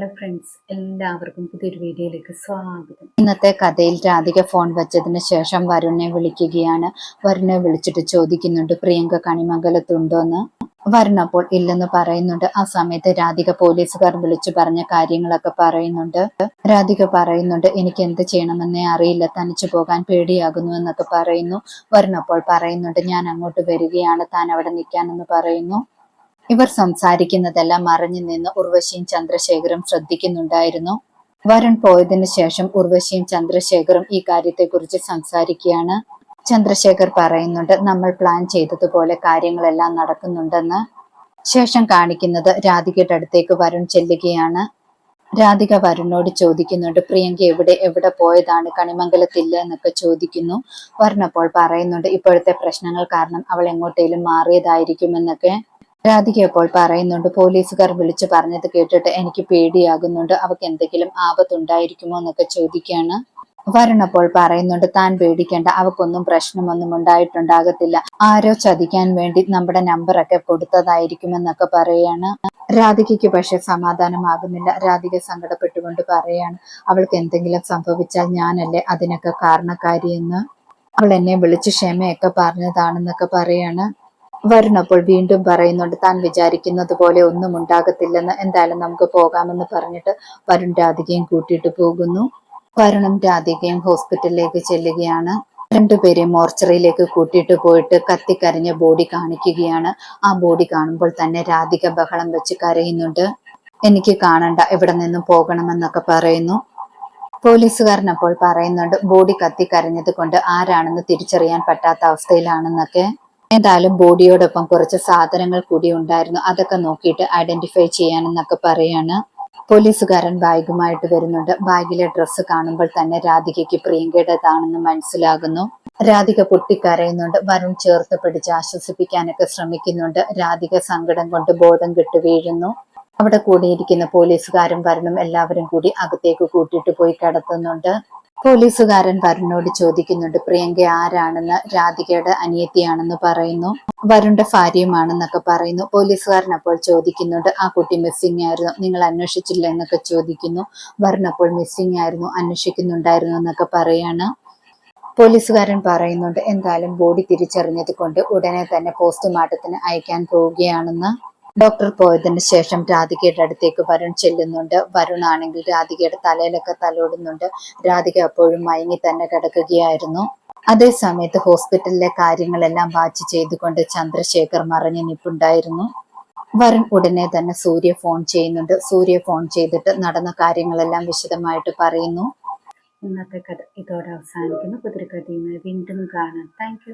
Hello friends എല്ലാവർക്കും പുതിയൊരു വീഡിയോയിലേക്ക് സ്വാഗതം. ഇന്നത്തെ കഥയിൽ രാധിക ഫോൺ വെച്ചതിന് ശേഷം വരുണിനെ വിളിക്കുകയാണ്. വരുണിനെ വിളിച്ചിട്ട് ചോദിക്കുന്നുണ്ട് പ്രിയങ്ക കണിമംഗലത്തുണ്ടോന്ന്? വരുൺ അപ്പോൾ ഇല്ലെന്ന് പറയുന്നുണ്ട്. ആ സമയത്ത് രാധിക പോലീസുകാർ വിളിച്ചു പറഞ്ഞ കാര്യങ്ങളൊക്കെ പറയുന്നുണ്ട്. രാധിക പറയുന്നുണ്ട് എനിക്ക് എന്ത് ചെയ്യണമെന്നേ അറിയില്ല. തനിച്ചു പോകാൻ പേടിയാകുന്നു എന്നൊക്കെ പറയുന്നു. വരുൺ അപ്പോൾ പറയുന്നുണ്ട് ഞാൻ അങ്ങോട്ട് വരികയാണ്. താൻ അവിടെ നിൽക്കാനെന്ന് പറയുന്നു. ഇവർ സംസാരിക്കുന്നതെല്ലാം മറഞ്ഞു നിന്ന് ഉർവശിയും ചന്ദ്രശേഖരും ശ്രദ്ധിക്കുന്നുണ്ടായിരുന്നു. വരുൺ പോയതിനു ശേഷം ഉർവശിയും ചന്ദ്രശേഖറും ഈ കാര്യത്തെക്കുറിച്ച് സംസാരിക്കുകയാണ്. ചന്ദ്രശേഖർ പറയുന്നുണ്ട് നമ്മൾ പ്ലാൻ ചെയ്തതുപോലെ കാര്യങ്ങളെല്ലാം നടക്കുന്നുണ്ടെന്ന്. ശേഷം കാണിക്കുന്നത് രാധികയുടെ അടുത്തേക്ക് വരുൺ ചെല്ലുകയാണ്. രാധിക വരുണോട് ചോദിക്കുന്നുണ്ട് പ്രിയങ്ക എവിടെ? എവിടെ പോയതാണ്? കണിമംഗലത്തില്ല? എന്നൊക്കെ ചോദിക്കുന്നു. വരുൺ അപ്പോൾ പറയുന്നുണ്ട് ഇപ്പോഴത്തെ പ്രശ്നങ്ങൾ കാരണം അവൾ എങ്ങോട്ടേലും മാറിയതായിരിക്കുമെന്നൊക്കെ. രാധിക അപ്പോൾ പറയുന്നുണ്ട് പോലീസുകാർ വിളിച്ചു പറഞ്ഞത് കേട്ടിട്ട് എനിക്ക് പേടിയാകുന്നുണ്ട്. അവക്ക് എന്തെങ്കിലും ആപത്തുണ്ടായിരിക്കുമോ എന്നൊക്കെ ചോദിക്കുകയാണ് വരുൺ പറയുന്നുണ്ട് താൻ പേടിക്കേണ്ട. അവക്കൊന്നും പ്രശ്നമൊന്നും ഉണ്ടായിട്ടുണ്ടാകത്തില്ല. ആരോ ചതിക്കാൻ വേണ്ടി നമ്മുടെ നമ്പറൊക്കെ കൊടുത്തതായിരിക്കുമെന്നൊക്കെ പറയാണ്. രാധികയ്ക്ക് പക്ഷെ സമാധാനമാകുന്നില്ല. രാധിക സങ്കടപ്പെട്ടുകൊണ്ട് പറയാണ് അവൾക്ക് എന്തെങ്കിലും സംഭവിച്ചാൽ ഞാനല്ലേ അതിനൊക്കെ കാരണക്കാരിയെന്ന്? അവൾ എന്നെ വിളിച്ച് ക്ഷമയൊക്കെ പറഞ്ഞതാണെന്നൊക്കെ പറയാണ്. വരുണപ്പോൾ വീണ്ടും പറയുന്നുണ്ട് താൻ വിചാരിക്കുന്നത് പോലെ ഒന്നും ഉണ്ടാകത്തില്ലെന്ന്. എന്തായാലും നമുക്ക് പോകാമെന്ന് പറഞ്ഞിട്ട് വരുൺ രാധികയും കൂട്ടിയിട്ട് പോകുന്നു. വരുണും രാധികയും ഹോസ്പിറ്റലിലേക്ക് ചെല്ലുകയാണ്. രണ്ടുപേരെയും മോർച്ചറിയിലേക്ക് കൂട്ടിയിട്ട് പോയിട്ട് കത്തിക്കരഞ്ഞ ബോഡി കാണിക്കുകയാണ്. ആ ബോഡി കാണുമ്പോൾ തന്നെ രാധിക ബഹളം വെച്ച് കരയുന്നുണ്ട്. എനിക്ക് കാണണ്ട ഇവിടെ നിന്നും പോകണമെന്നൊക്കെ പറയുന്നു. പോലീസുകാരൻ അപ്പോൾ പറയുന്നുണ്ട് ബോഡി കത്തിക്കരഞ്ഞത് കൊണ്ട് ആരാണെന്ന് തിരിച്ചറിയാൻ പറ്റാത്ത അവസ്ഥയിലാണെന്നൊക്കെ. എന്തായാലും ബോഡിയോടൊപ്പം കുറച്ച് സാധനങ്ങൾ കൂടി ഉണ്ടായിരുന്നു. അതൊക്കെ നോക്കിയിട്ട് ഐഡന്റിഫൈ ചെയ്യാനെന്നൊക്കെ പറയാണ്. പോലീസുകാരൻ ബാഗുമായിട്ട് വരുന്നുണ്ട്. ബാഗിലെ ഡ്രസ്സ് കാണുമ്പോൾ തന്നെ രാധികയ്ക്ക് പ്രിയങ്കയുടേതാണെന്ന് മനസ്സിലാകുന്നു. രാധിക പൊട്ടിക്കരയുന്നുണ്ട്. വരുൺ ചേർത്ത് പിടിച്ച് ആശ്വസിപ്പിക്കാനൊക്കെ ശ്രമിക്കുന്നുണ്ട്. രാധിക സങ്കടം കൊണ്ട് ബോധം കെട്ടു വീഴുന്നു. അവിടെ കൂടിയിരിക്കുന്ന പോലീസുകാരും വരുണും എല്ലാവരും കൂടി അകത്തേക്ക് കൂട്ടിയിട്ട് പോയി കിടത്തുന്നുണ്ട്. പോലീസുകാരൻ വരുണിനോട് ചോദിക്കുന്നുണ്ട് പ്രിയങ്ക ആരാണെന്ന്? രാധികയുടെ അനിയത്തിയാണെന്ന് പറയുന്നു. വരുണിന്റെ ഭാര്യയുമാണെന്നൊക്കെ പറയുന്നു. പോലീസുകാരൻ അപ്പോൾ ചോദിക്കുന്നുണ്ട് ആ കുട്ടി മിസ്സിംഗ് ആയിരുന്നു. നിങ്ങൾ അന്വേഷിച്ചില്ല എന്നൊക്കെ ചോദിക്കുന്നു. വരുൺ അപ്പോൾ മിസ്സിംഗ് ആയിരുന്നു അന്വേഷിക്കുന്നുണ്ടായിരുന്നു എന്നൊക്കെ പറയാണ്. പോലീസുകാരൻ പറയുന്നുണ്ട് എന്തായാലും ബോഡി തിരിച്ചറിഞ്ഞത് കൊണ്ട് ഉടനെ തന്നെ പോസ്റ്റ്മോർട്ടത്തിന് അയക്കാൻ പോവുകയാണെന്ന് ഡോക്ടർ പോയതിന് ശേഷം രാധികയുടെ അടുത്തേക്ക് വരുൺ ചെല്ലുന്നുണ്ട്. വരുൺ ആണെങ്കിൽ രാധികയുടെ തലയിലൊക്കെ തലോടുന്നുണ്ട്. രാധിക അപ്പോഴും മയങ്ങി തന്നെ കിടക്കുകയായിരുന്നു. അതേ സമയത്ത് ഹോസ്പിറ്റലിലെ കാര്യങ്ങളെല്ലാം വാച്ച് ചെയ്തുകൊണ്ട് ചന്ദ്രശേഖർ മറഞ്ഞു നിപ്പുണ്ടായിരുന്നു. വരുൺ ഉടനെ തന്നെ സൂര്യ ഫോൺ ചെയ്യുന്നുണ്ട്. സൂര്യ ഫോൺ ചെയ്തിട്ട് നടന്ന കാര്യങ്ങളെല്ലാം വിശദമായിട്ട് പറയുന്നു. ഇന്നത്തെ കഥ ഇതോടെ അവസാനിക്കുന്നു. പുതിരി കഥയുമായി വീണ്ടും കാണാം. താങ്ക്